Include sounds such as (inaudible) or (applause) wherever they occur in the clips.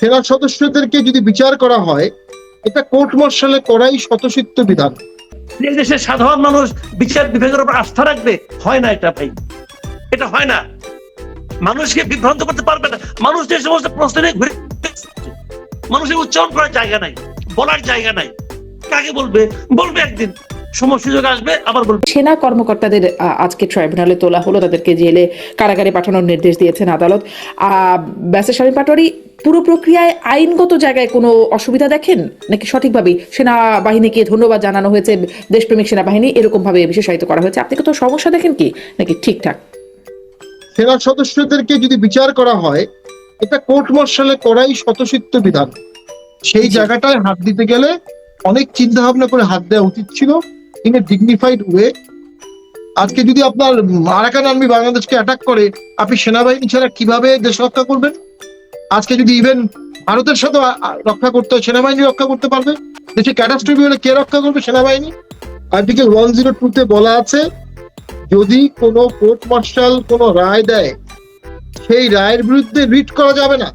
সেনা সদস্যদেরকে যদি বিচার করা হয়, এটা কোর্ট মার্শালে করাই শতসিদ্ধ বিধান। এই দেশের সাধারণ মানুষ বিচার বিভাগের উপর আস্থা রাখবে, হয় না এটা ভাই। এটা হয় না। মানুষকে বিভ্রান্ত করতে পারবে না। মানুষ যে সমস্ত প্রশ্ন ঘুরে মানুষের উচ্চারণ করার জায়গা নাই, বলার জায়গা নাই। কাকে বলবে? বলবে একদিন। সময় সুযোগ আসবে আবার বলবে। সেনা কর্মকর্তাদের আজকে ট্রাইব্যুনালে তোলা হলো তাদেরকে জেলে কারাগারে পাঠানোর নির্দেশ দিয়েছেন আদালত। আহ, ব্যাসের স্বামী পাটোয়ারি পুরো প্রক্রিয়ায় আইনগত জায়গায় কোনো অসুবিধা দেখেন? নাকি সঠিকভাবে সেনাবাহিনীকে ধন্যবাদ জানানো হয়েছে দেশপ্রেমিক সেনাবাহিনী এরকম ভাবে বিশেষায়িত করা হয়েছে? আপনি কত সমস্যা দেখেন কি? নাকি ঠিকঠাক? সেনা সদস্যদেরকে যদি বিচার করা হয় এটা কোর্ট মার্শালে করাই শতসিদ্ধ বিধান। সেই জায়গাটায় হাত দিতে গেলে অনেক চিন্তা ভাবনা করে হাত দেওয়া উচিত ছিল। ইন এ ডিগনিফাইড ওয়ে আজকে যদি আপনার আরাকান আর্মি বাংলাদেশকে অ্যাটাক করে, আপনি সেনাবাহিনী ছাড়া কীভাবে দেশ রক্ষা করবেন? আজকে যদি ইভেন ভারতের সাথে রক্ষা করতে হয় সেনাবাহিনী রক্ষা করতে পারবে, দেশে ক্যাটাস্ট্রফি হলে কে রক্ষা করবে সেনাবাহিনী? আর্টিকেল ওয়ান জিরো টুতে বলা আছে, যদি কোনো কোর্ট মার্শাল কোনো রায় দেয়, সেই রায়ের বিরুদ্ধে রিট করা যাবে না।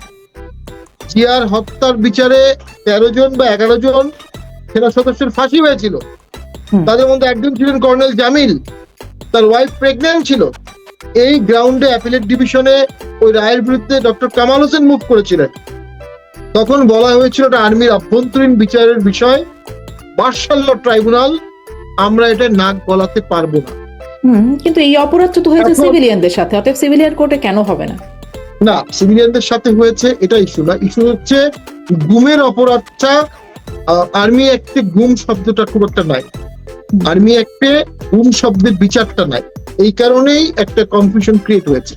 জিয়ার হত্যার বিচারে তেরো জন বা এগারো জন সেনা সদস্যের ফাঁসি হয়েছিল। তাদের মধ্যে একজন ছিলেন কর্নেল জামিল। তার ওয়াইফ প্রেগন্যান্ট ছিল। এই গ্রাউন্ডে অ্যাপিলেট ডিভিশনে ওই রায়ের বিরুদ্ধে ডক্টর কামাল হোসেন মুভ করেছিলেন। তখন বলা হয়েছিল এটা আর্মির অভ্যন্তরীণ বিচারের বিষয়। মার্শাল ল ট্রাইব্যুনাল আমরা এটা নাক গলাতে পারব না। কিন্তু এই অপরাধ তো হয়েছে সিভিলিয়ানদের সাথে অতএব সিভিলিয়ান কোর্টে কেন হবে না? না সিভিলিয়ানদের সাথে হয়েছে এটা ইস্যু না। ইস্যু হচ্ছে গুমের অপরাধটা আর্মি একটে গুম শব্দটা খুব একটা নাই আর্মি অ্যাক্টে গুম শব্দের বিচারটা নাই। এই কারণেই একটা কনফিউশন ক্রিয়েট হয়েছে।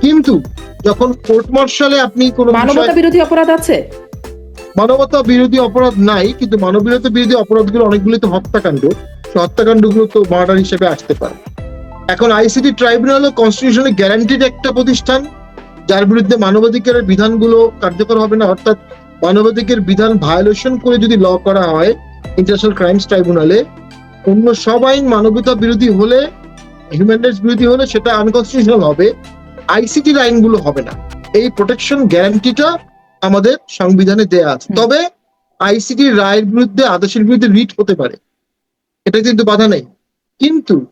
কিন্তু যখন কোর্ট মার্শালে আপনি কোনো মানবতা বিরোধী অপরাধ আছে? মানবতা বিরোধী অপরাধ নাই কিন্তু মানবীয়তা বিরোধী অপরাধগুলো অনেকগুলো তো হত্যাকাণ্ড। হত্যাকাণ্ডগুলো তো মার্ডার হিসেবে আসতে পারে। এখন আইসিটি ট্রাইব্যুনাল ও কনস্টিটিউশনে গ্যারান্টিড একটা প্রতিষ্ঠান যার বিরুদ্ধে মানবাধিকারের বিধানগুলো কার্যকর হবে না অর্থাৎ মানবাধিকার বিধান ভায়োলেশন করে যদি ল করা হয় ইন্টারন্যাশনাল ক্রাইমস ট্রাইব্যুনালে অন্য সব আইন মানবতা বিরোধী হলে হিউম্যান রাইটস বিরোধী হলে সেটা আনকনস্টিটিউশনাল হবে আইসিটির আইনগুলো হবে না। এই প্রোটেকশন গ্যারান্টিটা আমাদের সংবিধানে দেয়া আছে। তবে আইসিটি রায়ের বিরুদ্ধে আদেশের বিরুদ্ধে রিট হতে পারে। এটা কিন্তু বাধা নেই। কিন্তু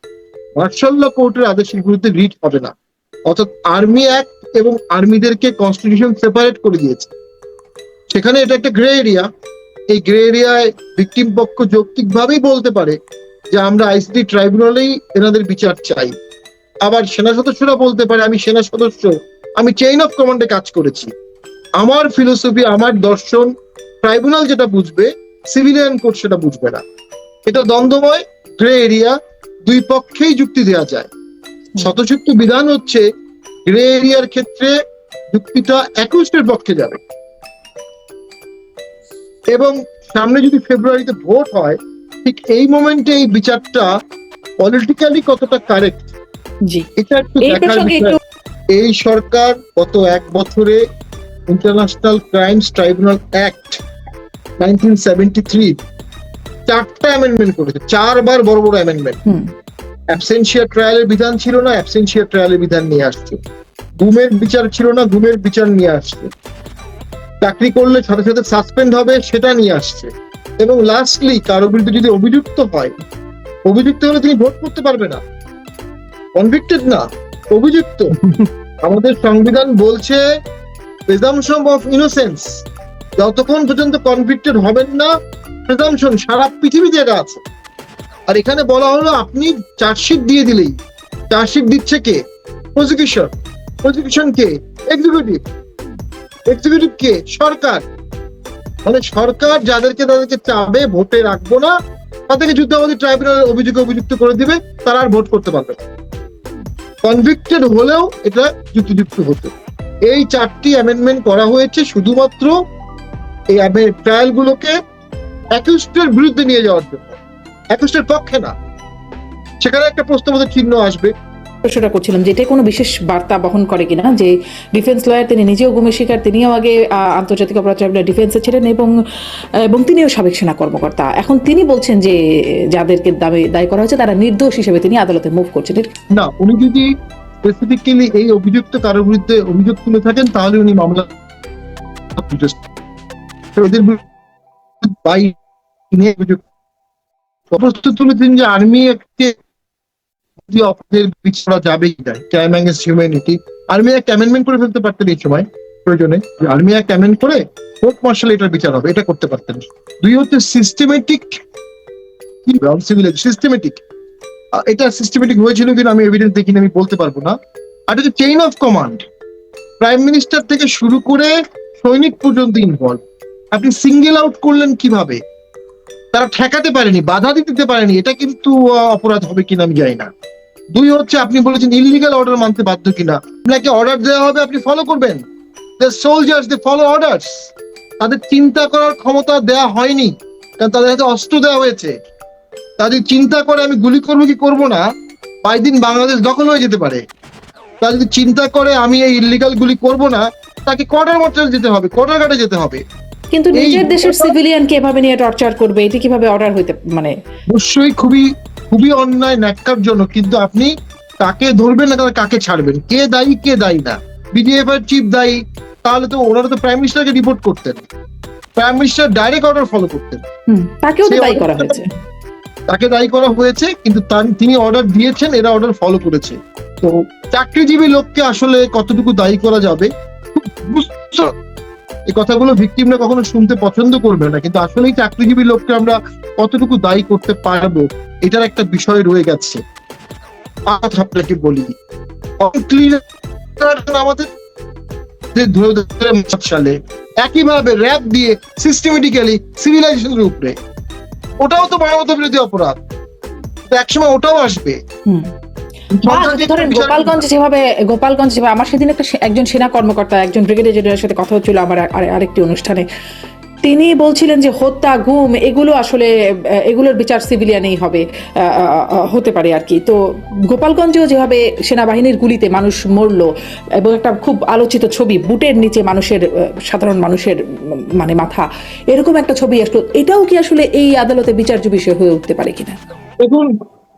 মার্শাল ল কোর্টের আদেশের বিরুদ্ধে রিট হবে না। অর্থাৎ আর্মি অ্যাক্ট এবং আর্মিদেরকে কনস্টিটিউশন সেপারেট করে দিয়েছে। সেখানে এটা একটা গ্রে এরিয়া এই গ্রে এরিয়ায় ভিকটিম পক্ষ যৌক্তিকভাবেই বলতে পারে যে আমরা আইসিডি ট্রাইব্যুনালেই এনাদের বিচার চাই। আবার সেনা সদস্যরা বলতে পারে আমি সেনা সদস্য আমি চেইন অফ কমান্ডে কাজ করেছি। আমার ফিলোসফি আমার দর্শন ট্রাইব্যুনাল যেটা বুঝবে সিভিলিয়ান কোর্ট সেটা বুঝবে না। এটা দ্বন্দ্বময় গ্রে এরিয়া দুই পক্ষেই যুক্তি দেওয়া যায়। শতযুক্ত বিধান হচ্ছে গ্রে এরিয়ার ক্ষেত্রে যুক্তিটা একুশের পক্ষে যাবে। এবং সামনে যদি ফেব্রুয়ারিতে ভোট হয় ঠিক এই মোমেন্টে এই বিচারটা পলিটিক্যালি কতটা কারেক্ট জি। এটা একটু দেখার বিষয়। এই সরকার গত এক বছরে international crimes tribunal act nineteen seventy three চারটা অ্যামেন্ডমেন্ট করেছে। চারবার বড় বড় অ্যামেন্ডমেন্ট হুম। অ্যাবসেন্সিয়া ট্রায়ালের বিধান ছিল না অ্যাবসেন্সিয়া ট্রায়ালের বিধান নিয়ে আসছে। গুমের বিচার ছিল না গুমের বিচার নিয়ে আসছে। চাকরি করলে সাথে সাথে সাসপেন্ড হবে সেটা নিয়ে আসছে। এবং লাস্টলি কারও বিরুদ্ধে যদি অভিযুক্ত হয় অভিযুক্ত হলে তিনি ভোট করতে পারবে না। কনভিক্টেড না অভিযুক্ত। (laughs) আমাদের সংবিধান বলছে প্রেজামশন অফ ইনোসেন্স যতক্ষণ পর্যন্ত কনভিক্টেড হবেন না প্রেজামশন সারা পৃথিবীতে এটা আছে। আর এখানে বলা হলো আপনি চার্জশিট দিয়ে দিলেই। চার্জশিট দিচ্ছে কে? প্রসিকিউশন প্রসিকিউশন কে? এক্সিকিউটিভ এক্সিকিউটিভ কে? সরকার। মানে সরকার যাদেরকে তাদেরকে চাবে, ভোটে রাখব না, তাদেরকে যুদ্ধাপরাধী ট্রাইব্যুনাল অভিযোগে অভিযুক্ত করে দিবে, তারা আর ভোট করতে পারবে কনভিক্টেড হলেও এটা যুক্তিযুক্ত হতো। এই চারটি অ্যামেন্ডমেন্ট করা হয়েছে শুধুমাত্র এই ট্রায়াল গুলোকে অ্যাকিউস্টের বিরুদ্ধে নিয়ে যাওয়ার জন্য। অ্যাকিউস্টের পক্ষে না। সেখানে একটা প্রশ্নবোধক চিহ্ন আসবে। প্রশ্নটা করছিলাম যে এটা কোনো বিশেষ বার্তা বহন করে কিনা, যে ডিফেন্স লয়ার তিনি নিজেও গুমের শিকার, তিনিও আগে আন্তর্জাতিক অপরাধ ট্রাইব্যুনাল ডিফেন্সে ছিলেন এবং এবং তিনিও সাবেক সেনা কর্মকর্তা। এখন তিনি বলছেন যে, যাদেরকে দাবি, দায়ী করা হয়েছে তারা নির্দোষ হিসেবে তিনি আদালতে মুভ করছেন। না, উনি যদি স্পেসিফিক্যালি এই অভিযুক্ত কারোর বিরুদ্ধে অভিযোগ তুলে থাকেন, তাহলে উনি মামলা এদের বাইরে অভিযোগ তুলেছেন যে আর্মি একটি অপরাধের করা ক্রাইম হিউম্যানিটি আর্মি অ্যামেন্ডমেন্ট করে ফেলতে পারতেন এই সময়, প্রয়োজনে। আর্মি অ্যামেন্ড করে কোর্ট মার্শাল এটার বিচার হবে, এটা করতে পারতেন। দুই হচ্ছে সিস্টেমেটিক সিস্টেমেটিক এটা সিস্টেমেটিক হয়েছিল কিনা আমি এভিডেন্স দেখিনি, আমি বলতে পারব না। আর হচ্ছে chain of command prime minister থেকে শুরু করে সৈনিক পর্যন্ত ইনভলভ আপনি সিঙ্গেল আউট করলেন কীভাবে? তারা ঠেকাতে পারেনি, বাধা দিতে পারেনি, এটা কিন্তু অপরাধ হবে কিনা আমি জানি না। দুই হচ্ছে আপনি বলেছেন ইলিগাল অর্ডার মানতে বাধ্য কিনা। আপনাকে অর্ডার দেওয়া হবে আপনি ফলো করবেন। The soldiers they follow orders তাদের চিন্তা করার ক্ষমতা দেয়া হয়নি কারণ তাদের হাতে অস্ত্র দেওয়া হয়েছে। তাদের চিন্তা করে আমি গুলি করব কি করব না পাঁচ দিন বাংলাদেশ দখল হয়ে যেতে পারে। তা যদি চিন্তা করে আমি এই ইলিগাল গুলি করব না তাকে কোয়ার্টার মার্চার যেতে হবে কোয়ার্টার গার্ডে যেতে হবে। কিন্তু নিজের দেশের সিভিলিয়ানকে এভাবে নিয়ে টর্চার করবে? এটা কীভাবে অর্ডার হইতে মানে অবশ্যই খুবই খুবই অন্যায় ন্যাক্কার জন্য কিন্তু আপনি কাকে ধরবেন না তাহলে কাকে ছাড়বেন? কে দায়ী কে দায়ী না? বিডিএফ এর চিফ দায়ী তাহলে তো ওনারা তো প্রাইম মিনিস্টারকে রিপোর্ট করতেন। Prime minister direct order follow করতেন। হুম, তাকেও দায়ী করা হয়েছে। তাকে দায়ী করা হয়েছে কিন্তু তিনি অর্ডার দিয়েছেন এরা অর্ডার ফলো করেছে। তো চাকরিজীবী লোককে আসলে কতটুকু দায়ী করা যাবে? বুঝছ? এই কথাগুলো ভিকটিমরা কখনো শুনতে পছন্দ করবে না, কিন্তু আসলেই চাকরিজীবী লোককে আমরা কতটুকু দায়ী করতে পারব, এটার একটা বিষয় রয়ে গেছে। আজ আপনাকে বলি আমাদের যে ধরে সালে একইভাবে র্যাপ দিয়ে সিস্টেমেটিক্যালি সিভিলাইজেশনের উপরে ওটাও তো মানবতা বিরোধী অপরাধ একসময় ওটাও আসবে। গোপালগঞ্জ যেভাবে গোপালগঞ্জ যেভাবে আমার সেদিন একটা একজন সেনা কর্মকর্তা একজন ব্রিগেডিয়ার জেনারেলের সাথে কথা হচ্ছিল আমার আরেকটি অনুষ্ঠানে। তিনি বলছিলেন যে হত্যা গুম এগুলো আসলে এগুলোর বিচার সিভিলিয়ানেই হবে হতে পারে আর কি। তো গোপালগঞ্জেও যেভাবে সেনাবাহিনীর গুলিতে মানুষ মরলো এবং একটা খুব আলোচিত ছবি বুটের নিচে মানুষের সাধারণ মানুষের মানে মাথা এরকম একটা ছবি আসলো। এটাও কি আসলে এই আদালতে বিচার্য বিষয় হয়ে উঠতে পারে কিনা? দেখুন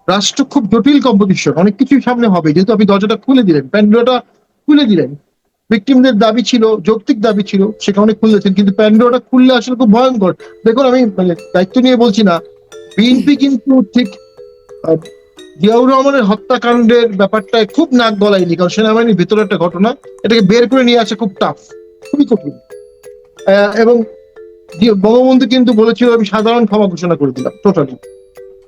রাষ্ট্র খুব জটিল কম্পিটিশন অনেক কিছুই সামনে হবে। যেহেতু আপনি দরজাটা খুলে দিলেন প্যান্ডোটা খুলে দিলেন। ভিকটিমদের দাবি ছিল, যৌক্তিক দাবি ছিল সেটা সেখানে খুলেছেন, কিন্তু প্যান্ডোটা খুললে আসলে খুব ভয়ঙ্কর। দেখুন, আমি মানে দায়িত্ব নিয়ে বলছি না। বিএনপি কিন্তু ঠিক জিয়াউর রহমানের হত্যাকাণ্ডের ব্যাপারটা খুব নাক গলায়নি, কারণ সেনাবাহিনীর ভিতরে একটা ঘটনা, এটাকে বের করে নিয়ে আসা খুব টাফ খুবই কঠিন। এবং বঙ্গবন্ধু কিন্তু বলেছিল, আমি সাধারণ ক্ষমা ঘোষণা করে দিলাম টোটালি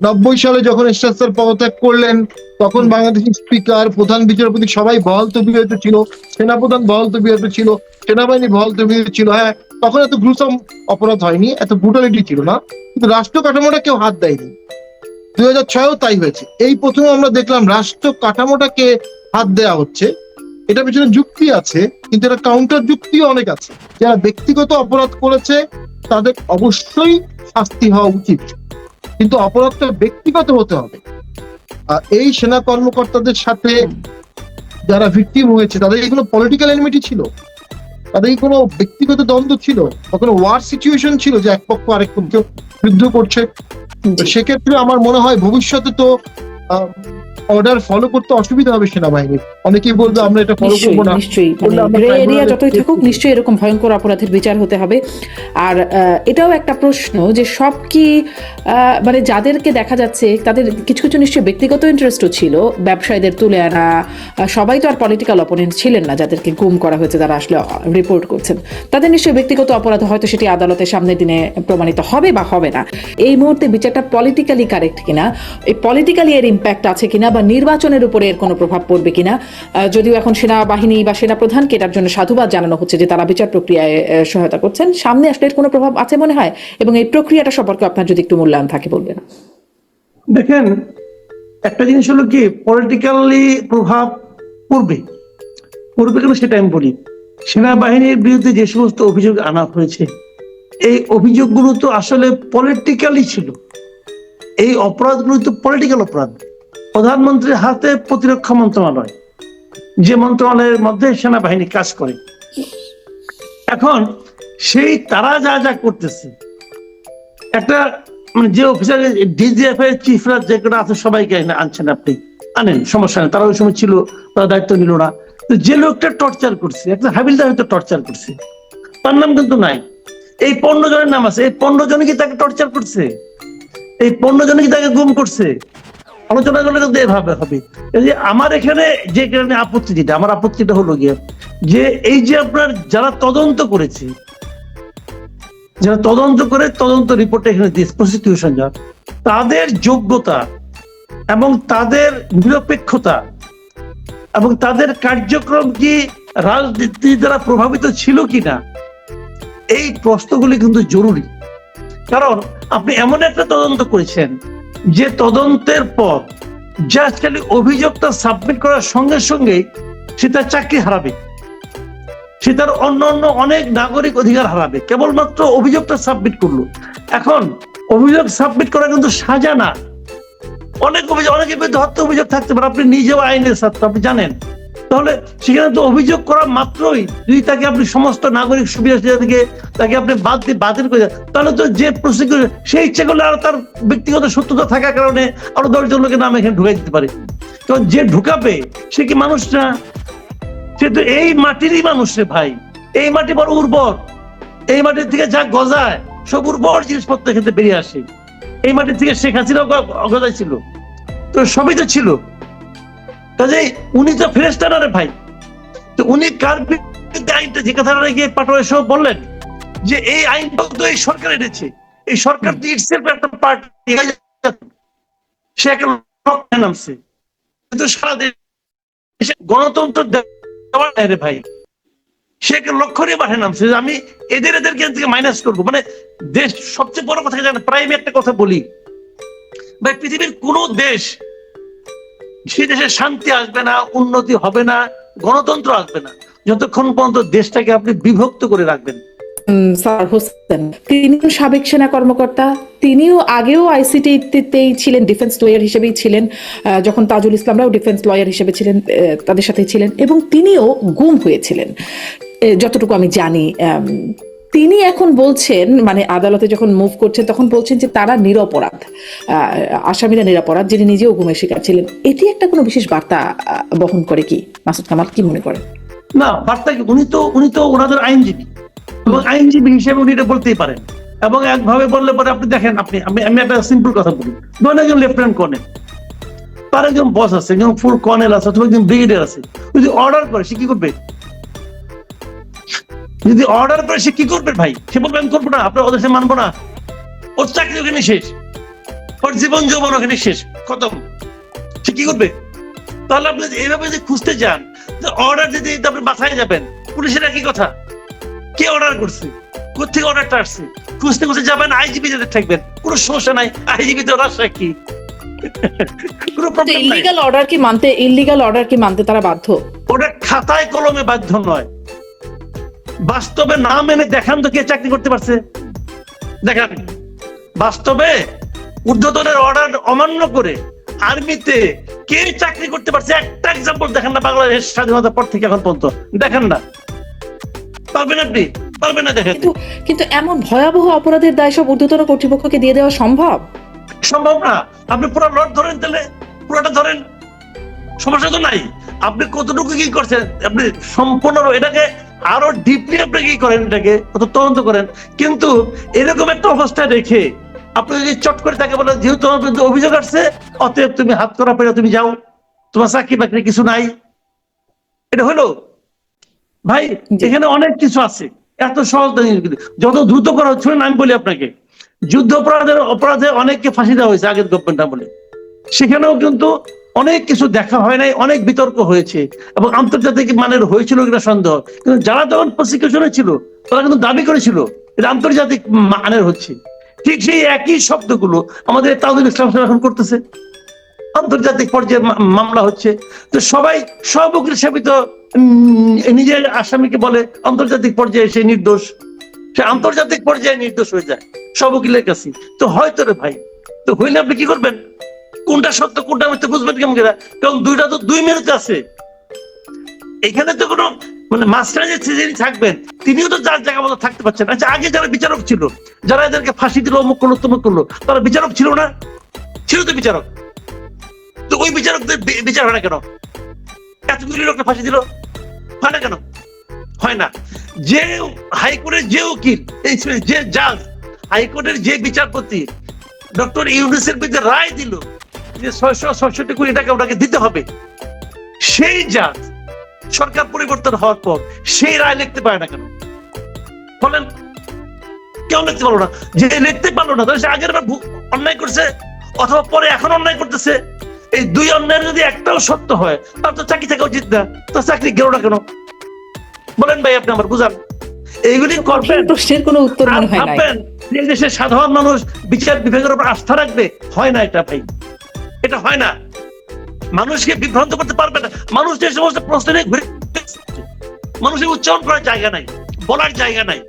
নব্বই সালে যখন এরশাদ পদত্যাগ করলেন, তখন বাংলাদেশের স্পিকার প্রধান বিচারপতি সবাই বহাল তবিয়ত ছিল, সেনাপ্রধান বহাল তবিয়ত ছিল, সেনাবাহিনী বহাল তবিয়ত ছিল হ্যাঁ তখন এত গ্রুসম অপরাধ হয়নি, এত ব্রুটালিটি ছিল না, কিন্তু রাষ্ট্র কাঠামোটা কেউ হাত দেয়নি। দুই হাজার ছয়ও তাই হয়েছে। এই প্রথমে আমরা দেখলাম রাষ্ট্র কাঠামোটাকে হাত দেয়া হচ্ছে। এটা পিছনে যুক্তি আছে, কিন্তু এটা কাউন্টার যুক্তি অনেক আছে। যারা ব্যক্তিগত অপরাধ করেছে, তাদের অবশ্যই শাস্তি হওয়া উচিত। কিন্তু অপরাধটা ব্যক্তিগত হতে হবে। আর এই সেনা কর্মকর্তাদের সাথে যারা ভিকটিম হয়েছে তাদের কি কোনো পলিটিক্যাল এনিমিটি ছিল? তাদের কি কোনো ব্যক্তিগত দ্বন্দ্ব ছিল? বা কোনো ওয়ার সিচুয়েশন ছিল যে এক পক্ষ আরেক পক্ষকে যুদ্ধ করছে সেক্ষেত্রে আমার মনে হয় ভবিষ্যতে তো অর্ডার ফলো করতে অসুবিধা হবে সেনাবাহিনীর। অনেকেই বলবে আমরা এটা ফলো করব না। গ্রে এরিয়া যতই থাকুক। নিশ্চয়ই এরকম ভয়ঙ্কর অপরাধের বিচার হতে হবে। আর এটাও একটা প্রশ্ন যে সব কি মানে যাদেরকে দেখা যাচ্ছে তাদের কিছু কিছু নিশ্চয়ই ব্যক্তিগত ইন্টারেস্টও ছিল ব্যবসায়ীদের তুলে আনা সবাই তো আর পলিটিক্যাল অপোনেন্ট ছিলেন না যাদেরকে গুম করা হয়েছে যারা আসলে রিপোর্ট করছেন। তাদের নিশ্চয়ই ব্যক্তিগত অপরাধ হয়তো সেটি আদালতের সামনের দিনে প্রমাণিত হবে বা হবে না। এই মুহূর্তে বিচারটা পলিটিক্যালি কারেক্ট কিনা এই পলিটিক্যালি এর ইম্প্যাক্ট আছে কিনা বা নির্বাচনের উপরে এর কোনো প্রভাব পড়বে কিনা? যদিও এখন সেনাবাহিনী বা সেনা প্রধানকে এটার জন্য সাধুবাদ জানানো হচ্ছে যে তারা বিচার প্রক্রিয়ায় সহায়তা করছেন। সামনে আসলে এর কোনো প্রভাব আছে মনে হয়? এবং এই প্রক্রিয়াটা সম্পর্কে আপনার যদি একটু মূল্যায়ন থাকে বলবেন। দেখেন, একটা জিনিস হলো কি পলিটিক্যালি প্রভাব পড়বে। পড়বে কেন সেটা আমি বলি। সেনাবাহিনীর বিরুদ্ধে যে সমস্ত অভিযোগ আনা হয়েছে, এই অভিযোগগুলো তো আসলে পলিটিক্যালি ছিল। এই অপরাধগুলো তো পলিটিক্যাল অপরাধ। প্রধানমন্ত্রীর হাতে প্রতিরক্ষা মন্ত্রণালয়, যে মন্ত্রণালয়ের মধ্যে সেনাবাহিনী কাজ করে। এখন সেই তারা যা যা করতেছে, একটা মানে যে অফিসার ডিজিএফ এর চিফরা যে কটা আছে সবাইকে আনছেন আপনি। আনেন, সমস্যা নেই, তারা ওই সময় ছিল, তারা দায়িত্ব নিল না। যে লোকটা টর্চার করছে, একটা হাবিলদার হয়তো টর্চার করছে, তার নাম কিন্তু নাই। এই পনেরো জনের নাম আছে, এই পনেরো জন কি তাকে টর্চার করছে? এই পনেরো জন কি তাকে গুম করছে? আলোচনা করলে কিন্তু এভাবে হবে। এই যে আমার এখানে যে কারণে আপত্তি যেটা আমার আপত্তিটা হলো গিয়ে যে এই যে আপনার যারা তদন্ত করেছে, যারা তদন্ত করে তদন্ত রিপোর্ট এখানে দিয়েছে প্রসিকিউশন যার তাদের যোগ্যতা এবং তাদের নিরপেক্ষতা এবং তাদের কার্যক্রম কি রাজনীতি দ্বারা প্রভাবিত ছিল কিনা, এই প্রশ্নগুলি কিন্তু জরুরি। কারণ আপনি এমন একটা তদন্ত করেছেন যে তদন্তের পর জাস্ট অভিযোগটা সাবমিট করার সঙ্গে সঙ্গে সে তার চাকরি হারাবে। সে তার অন্য অন্য অনেক নাগরিক অধিকার হারাবে। কেবলমাত্র অভিযোগটা সাবমিট করল। এখন অভিযোগ সাবমিট করা কিন্তু সাজা না। অনেক অভিযোগ অনেকের বিরুদ্ধে হত্যা অভিযোগ থাকতে পারে। আপনি নিজেও আইনের ছাত্র, আপনি জানেন। তাহলে সেখানে তো অভিযোগ করা মাত্রই যদি তাকে আপনি সমস্ত নাগরিক সুবিধা সুবিধা থেকে তাকে আপনি বাদ দিয়ে বাতিল করে তাহলে তো যে প্রসিকিউশন সে ইচ্ছে করলে আরও তার ব্যক্তিগত সত্যতা থাকার কারণে আরও দশজন লোকের নাম এখানে ঢুকাই দিতে পারে। তো যে ঢুকাবে, সে কি মানুষ না? সে তো এই মাটিরই মানুষ রে ভাই। এই মাটি বড় উর্বর। এই মাটির থেকে যা গজায়, সব উর্বর জিনিসপত্র থেকে বেরিয়ে আসে। এই মাটির থেকে শেখ হাসিনাও গজায় ছিল। তো সবই তো ছিল। উনি তো ফেরেস্তা না রে ভাই। তো উনি কার আইনটা গিয়ে বললেন যে এই আইনটা তো এই সরকার এনেছে। এই সরকার তো ইটসেলফ একটা পার্টি সে একটা নামছে। কিন্তু সারা গণতন্ত্র দেওয়া রে ভাই। সে একটা লক্ষ্য নিয়ে মাঠে নামছে যে আমি এদের এদেরকে থেকে মাইনাস করব। মানে দেশ সবচেয়ে বড় কথা জানেন? প্রায় আমি একটা কথা বলি। ভাই, পৃথিবীর কোন দেশ সে দেশে শান্তি আসবে না, উন্নতি হবে না, গণতন্ত্র আসবে না, যতক্ষণ পর্যন্ত দেশটাকে আপনি বিভক্ত করে রাখবেন। স্যার হোসেন, তিনিও সাবেক সেনা কর্মকর্তা, তিনিও আগেও আইসিটিতেই ছিলেন ডিফেন্স লয়ার হিসেবেই ছিলেন যখন তাজুল ইসলামরাও ডিফেন্স লয়ার হিসেবে ছিলেন তাদের সাথে ছিলেন, এবং তিনিও গুম হয়েছিলেন। যতটুকু আমি জানি তিনি এখন বলছেন মানে আদালতে যখন মুভ করছেন, তখন বলছেন যে তারা নিরপরাধ আসামিরা নিরাপরাধ, যিনি নিজেও গুমের শিকার ছিলেন। এটি একটা কোনো বিশেষ বার্তা বহন করে কি? মাসুদ কামাল, কি মনে করেন? না, বার্তা উনি তো উনি তো ওনাদের আইনজীবী। এবং আইনজীবী হিসেবে উনি এটা বলতেই পারেন। এবং একভাবে বললে পরে আপনি দেখেন, আপনি, আমি আমি একটা সিম্পল কথা বলি। ধরেন একজন লেফটেন্যান্ট কর্নেল। তার একজন বস আছে, একজন ফুল কর্নেল আছে, অথবা একজন ব্রিগেডিয়ার আছে। যদি অর্ডার করে, সে কি করবে? যদি অর্ডার করে সে কি করবে ভাই? সে বলবে আমি করব না আপনার ওদের মানবো না। ওর চাকরি ওখানে শেষ। ওর জীবন যৌবন ওখানে শেষ। খতম। সে কি করবে? তাহলে আপনি এইভাবে যদি খুঁজতে যান অর্ডার যদি আপনি বাসায় যাবেন পুলিশের একই কথা। কে অর্ডার করছে? কোথেকে অর্ডারটা আসছে? খুঁজতে খুঁজতে যাবেন আইজিপি যাদের থাকবেন। কোনো সমস্যা নাই আইজিপি তো রাস্তা কি? ইলিগাল অর্ডার কি মানতে ইলিগাল অর্ডার কি মানতে তারা বাধ্য? ওটা খাতায় কলমে বাধ্য নয়। বাস্তবে না মেনে দেখান তো কে চাকরি করতে পারছে। দেখান। বাস্তবে ঊর্ধ্বতনের অর্ডার অমান্য করে আর্মিতে কে চাকরি করতে পারছে একটা এক্সাম্পল দেখেন না বাংলাদেশ স্বাধীনতার পর থেকে এখন পর্যন্ত। দেখেন না। পারবেন আপনি? পারবেন না দেখেন কিন্তু এমন ভয়াবহ অপরাধের দায় সব ঊর্ধ্বতন কর্তৃপক্ষকে দিয়ে দেওয়া সম্ভব? সম্ভব না। আপনি পুরো লট ধরেন তাহলে পুরোটা ধরেন। সমস্যা তো নাই। আপনি কতটুকু কি করছেন? আপনি সম্পূর্ণ এটাকে আরও ডিপলি আপনি কি করেন এটাকে? কত তদন্ত করেন। কিন্তু এরকম একটা অবস্থায় রেখে আপনি যদি চট করে তাকে বলেন যেহেতু তোমার বিরুদ্ধে অভিযোগ আসছে অতএব তুমি হাত করা পেরে তুমি যাও। তোমার চাকরি বাকরি কিছু নাই। এটা হলো। ভাই। এখানে অনেক কিছু আছে। এত সহজ যত দ্রুত করা হচ্ছে আমি বলি আপনাকে। যুদ্ধ অপরাধের অপরাধে অনেককে ফাঁসি দেওয়া হয়েছে আগের গভর্নমেন্ট আমলে। সেখানেও কিন্তু অনেক কিছু দেখা হয় নাই, অনেক বিতর্ক হয়েছে এবং আন্তর্জাতিক মানের হয়েছিল কিনা সন্দেহ। কিন্তু যারা তখন প্রসিকিউশনে ছিল, তারা কিন্তু দাবি করেছিল এটা আন্তর্জাতিক মানের হচ্ছে। ঠিক সেই একই শব্দগুলো আমাদের তাজুল ইসলাম সাহেব করতেছে। আন্তর্জাতিক পর্যায়ে মামলা হচ্ছে। তো সবাই সব উকিল নিজের আসামিকে বলে আন্তর্জাতিক পর্যায়ে সে নির্দোষ। সে আন্তর্জাতিক পর্যায়ে নির্দোষ হয়ে যায় সব উকিলের কাছে। তো হয়তো রে ভাই, তো হইলে আপনি কি করবেন? কোনটা সত্য, কোনটা মিথ্যা বুঝবেন কেমন করে? কারণ দুইটা তো দুই মেরুতে আছে। এখানে তো কোনো মানে মাস্টার যে যিনি থাকবেন, তিনিও তো যার জায়গা মতো থাকতে পারছেন আচ্ছা আগে যারা বিচারক ছিল, যারা এদেরকে ফাঁসি দিল, অমুক করল, তমুক করল, তারা বিচারক ছিল না? ছিল তো বিচারক। তো ওই বিচারকদের বিচার হয় না কেন? এতগুলি লোককে ফাঁসি দিল? হয় না কেন? হয় না। যে হাইকোর্টের যে উকিল যে জাজ, হাইকোর্টের যে বিচারপতি, ডক্টর ইউনিসের বিরুদ্ধে রায় দিল যে ছয়শো ছয়ষট্টি কোটি টাকা ওটাকে দিতে হবে সেই জাজ সরকার পরিবর্তন হওয়ার পর সেই রায় লিখতে পারে না কেন? বলেন কেউ লিখতে পারল না। যে লিখতে পারল না তাহলে সে আগের বার অন্যায় করছে অথবা পরে এখন অন্যায় করতেছে। এই দুই অন্যায়ের যদি একটাও সত্য হয় তার তো চাকরি থাকা উচিত না। তো চাকরি গেল না কেন? বলেন ভাই আপনি আমার বুঝান। এইগুলি করবেন। প্রশ্নের কোনো উত্তর মনে হয় যে দেশের সাধারণ মানুষ বিচার বিভাগের উপর আস্থা রাখবে? হয় না এটা ভাই। এটা হয় না। মানুষকে বিভ্রান্ত করতে পারবে না। মানুষ যে সমস্ত প্রশ্ন নিয়ে ঘুরে মানুষের উচ্চারণ করার জায়গা নাই, বলার জায়গা নাই।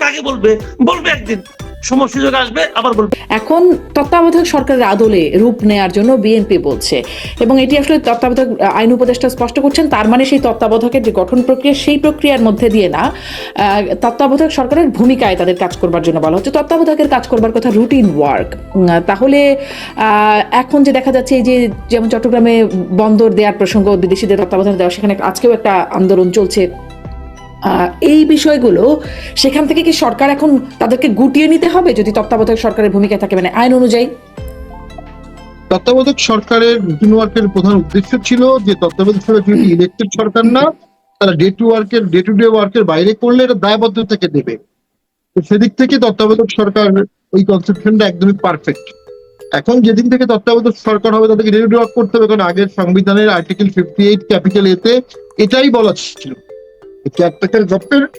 কাকে বলবে? বলবে একদিন। সময় সুযোগ আসবে, আবার বলবে। এখন তত্ত্বাবধায়ক সরকারের আদলে রূপ নেয়ার জন্য বিএনপি বলছে এবং এটি আসলে তত্ত্বাবধায়ক আইন উপদেষ্টা স্পষ্ট করছেন, তার মানে সেই তত্ত্বাবধায়কের যে গঠন প্রক্রিয়া, সেই প্রক্রিয়ার মধ্যে দিয়ে না তত্ত্বাবধায়ক সরকারের ভূমিকায় তাদের কাজ করবার জন্য বলা হচ্ছে। তত্ত্বাবধায়কের কাজ করবার কথা রুটিন ওয়ার্ক তাহলে এখন যে দেখা যাচ্ছে এই যে যেমন চট্টগ্রামে বন্দর দেওয়ার প্রসঙ্গ, বিদেশিদের তত্ত্বাবধান দেওয়া, সেখানে আজকেও একটা আন্দোলন চলছে। এই বিষয়গুলো সেখান থেকে কি সরকার এখন তাদেরকে গুটিয়ে নিতে হবে যদি তত্ত্বাবধায়ক সরকারের ভূমিকা থাকে? মানে আইন অনুযায়ী। তত্ত্বাবধায়ক সরকারের রুটিন ওয়ার্কের প্রধান উদ্দেশ্য ছিল যে তত্ত্বাবধায়ক সরকার যদি ইলেকটেড সরকার না, তারা ডে টু ওয়ার্কের ডে টু ডে ওয়ার্কের বাইরে করলে এটা দায়বদ্ধতাকে দেবে। তো সেদিক থেকে তত্ত্বাবধায়ক সরকার ওই কনসেপশনটা একদমই পারফেক্ট এখন যেদিন থেকে তত্ত্বাবধায়ক সরকার হবে তাদেরকে ডে টু ওয়ার্ক করতে হবে, কারণ আগের সংবিধানের আর্টিকেল ফিফটি এইট ক্যাপিটাল এতে এটাই বলা ছিল। Capital government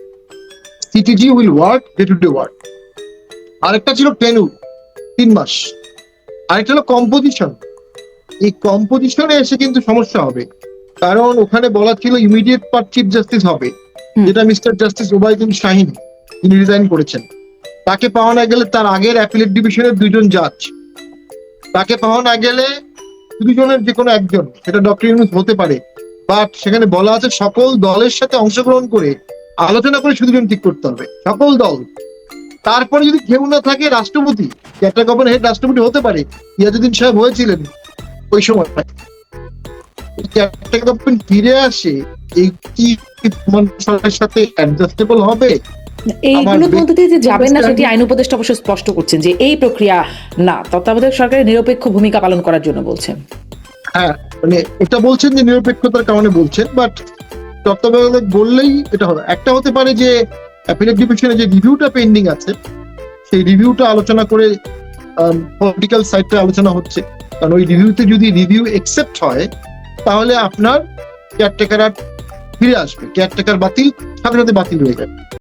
CTG will work day to day work আরেকটা ছিল টেনু তিন মাস। আরেকটা হলো কম্পোজিশন এই কম্পোজিশনে এসে কিন্তু সমস্যা হবে। কারণ ওখানে বলা ছিল ইমিডিয়েট পার্ট চিফ জাস্টিস হবে। যেটা মিস্টার জাস্টিস ওবায়দুল শাহিন তিনি রিজাইন করেছেন। তাকে পাওয়া না গেলে তার আগের অ্যাপিলেট ডিভিশনের দুজন জাজ তাকে পাওয়া না গেলে দুজনের যে কোনো একজন সেটা ডক্টর ইউনুস হতে পারে। বাট সেখানে বলা আছে সকল দলের সাথে অংশগ্রহণ করে আলোচনা করে শুধু ঠিক করতে হবে। সকল দল। তারপরে যদি কেউ না থাকে রাষ্ট্রপতি একটা গভর্নমেন্ট হেড রাষ্ট্রপতি হতে পারে ইয়াজুদ্দিন সাহেব হয়েছিলেন ওই সময়। একটা গভর্নমেন্ট ফিরে আসে এই কি সরকারের সাথে অ্যাডজাস্টেবল হবে? এইগুলোর মধ্যে দিয়ে যে যাবেন না সেটি আইন উপদেষ্টা অবশ্য স্পষ্ট করছেন যে এই প্রক্রিয়া না। তত্ত্বাবধায়ক সরকারের নিরপেক্ষ ভূমিকা পালন করার জন্য বলছেন। হ্যাঁ মানে এটা বলছেন যে নিরপেক্ষতার কারণে বলছেন বাট তত্ত্বাবধায়ক বললেই এটা হবে। একটা হতে পারে যে অ্যাপিলেট ডিভিশনে যে রিভিউটা পেন্ডিং আছে, সেই রিভিউটা আলোচনা করে পলিটিক্যাল সাইডটা আলোচনা হচ্ছে। কারণ ওই রিভিউতে যদি রিভিউ একসেপ্ট হয়, তাহলে আপনার কেয়ারটেকার ফিরে আসবে। কেয়ারটেকার বাতিল সাথে সাথে বাতিল হয়ে যাবে।